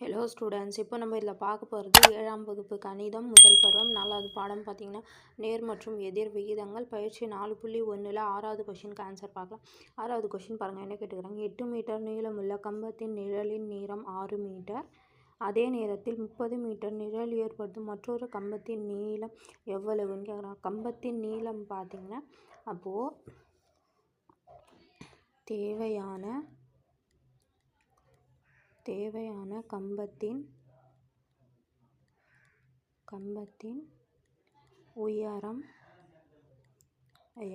Hello students இப்போ நம்ம இதில் பார்க்க போகிறது ஏழாம் வகுப்பு கணிதம் முதல் பருவம். நாலாவது பாடம் பார்த்தீங்கன்னா நேர் மற்றும் எதிர் விகிதங்கள். பயிற்சி நாலு புள்ளி ஒன்றில் ஆறாவது கொஷினுக்கு ஆன்சர் பார்க்கலாம். ஆறாவது கொஷின் பாருங்கள் என்ன கேட்டுக்கிறாங்க? எட்டு மீட்டர் நீளமுள்ள கம்பத்தின் நிழலின் நீளம் ஆறு மீட்டர். அதே நேரத்தில் முப்பது மீட்டர் நிழல் ஏற்படுத்தும் மற்றொரு கம்பத்தின் நீளம் எவ்வளவுன்னு கேட்குறாங்க. கம்பத்தின் நீளம் பார்த்தீங்கன்னா அப்போது தேவையான தேவையான கம்பத்தின் கம்பத்தின் உயரம்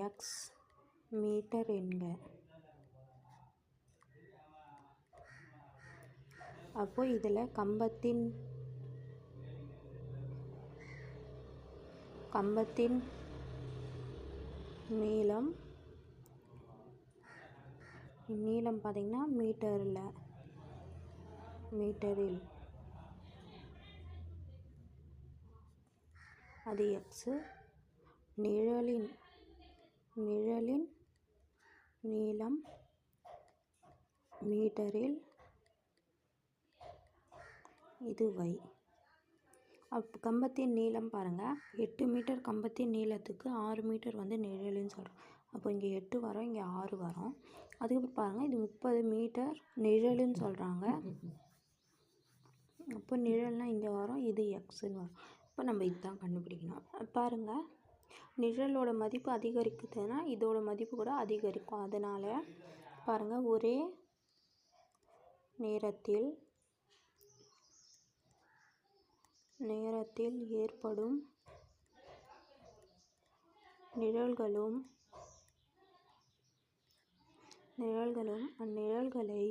எக்ஸ் மீட்டர் என்க. அப்போ இதில் கம்பத்தின் கம்பத்தின் நீளம் நீளம் பார்த்தீங்கன்னா மீட்டரில். மீட்டரில். அது எக்ஸு நிழலின் நிழலின் நீளம் மீட்டரில் இது வை அப் கம்பத்தின் நீளம் பாருங்கள் எட்டு மீட்டர் கம்பத்தின் நீளத்துக்கு ஆறு மீட்டர் வந்து நிழலுன்னு சொல்கிறோம் அப்போ இங்கே எட்டு வரும் இங்கே ஆறு வரும். அதுக்கப்புறம் பாருங்கள் இது முப்பது மீட்டர் நிழலுன்னு சொல்கிறாங்க அப்போ நிழல்னால் இங்கே வரும் இது எக்ஸுன்னு வரும். இப்போ நம்ம இதுதான் கண்டுபிடிக்கணும். பாருங்கள் நிழலோட மதிப்பு அதிகரிக்குதுன்னா இதோட மதிப்பு கூட அதிகரிக்கும். அதனால் பாருங்கள் ஒரே நேரத்தில் நேரத்தில் ஏற்படும் நிழல்களும் நிழல்களும் அந்நிழல்களை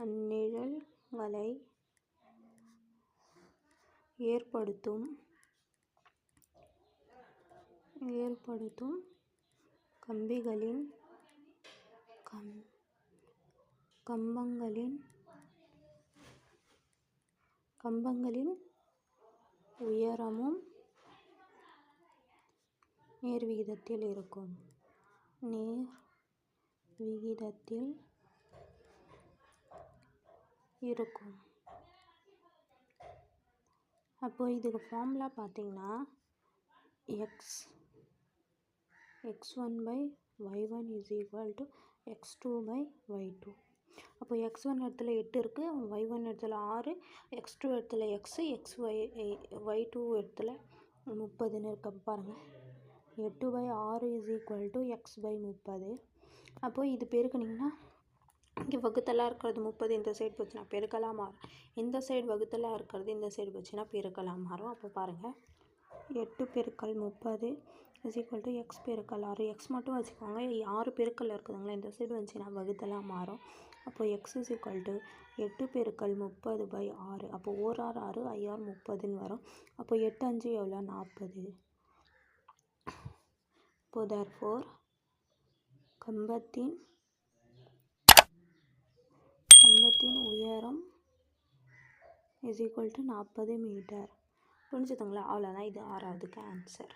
அந்நிழல்களை ஏற்படுத்தும் ஏற்படுத்தும் கம்பிகளின் கம் கம்பங்களின் கம்பங்களின் உயரமும் நேர் விகிதத்தில் இருக்கும். நேர் விகிதத்தில் இருக்கும். அப்போது இதுக்கு ஃபார்முலா பார்த்தீங்கன்னா X X one by Y one is equal to X two by Y two அப்போ எக்ஸ் ஒன் இடத்துல எட்டு இருக்குது ஒய் ஒன் இடத்துல ஆறு எக்ஸ் டூ இடத்துல X X Y Y two இடத்துல முப்பதுன்னு இருக்க. பாருங்கள் எட்டு பை ஆறு is equal to X by முப்பது. அப்போது இது பெருக்குனிங்கன்னா இங்கே வகுத்தலாக இருக்கிறது முப்பது இந்த சைடு போச்சுன்னா பெருக்கலாக மாறும். இந்த சைடு வகுத்தலாக இருக்கிறது இந்த சைடு போச்சுன்னா பெருக்கலாக மாறும். அப்போ பாருங்கள் எட்டு பெருக்கல் முப்பது இஸ் ஈக்குவல் டு எக்ஸ் பெருக்கல் ஆறு. எக்ஸ் மட்டும் வச்சுக்கோங்க. ஆறு பெருக்கல் இருக்குதுங்களா இந்த சைடு வந்துச்சுன்னா வகுத்தலாக மாறும். அப்போது எக்ஸ் இஸ் ஈக்குவல் டு எட்டு பெருக்கல் முப்பது பை ஆறு. அப்போ ஓர் ஆறு ஆறு ஐஆர் முப்பதுன்னு வரும். அப்போ எட்டு அஞ்சு எவ்வளோ? நாற்பது. இப்போ தேர்ஃபோர் கம்பத்தின் கம்பத்தின் உயரம் இஸ் ஈக்குவல் டு நாற்பது மீட்டர் புரிஞ்சுதுங்களா? அவ்வளோதான் இது ஆறாவதுக்கு ஆன்சர்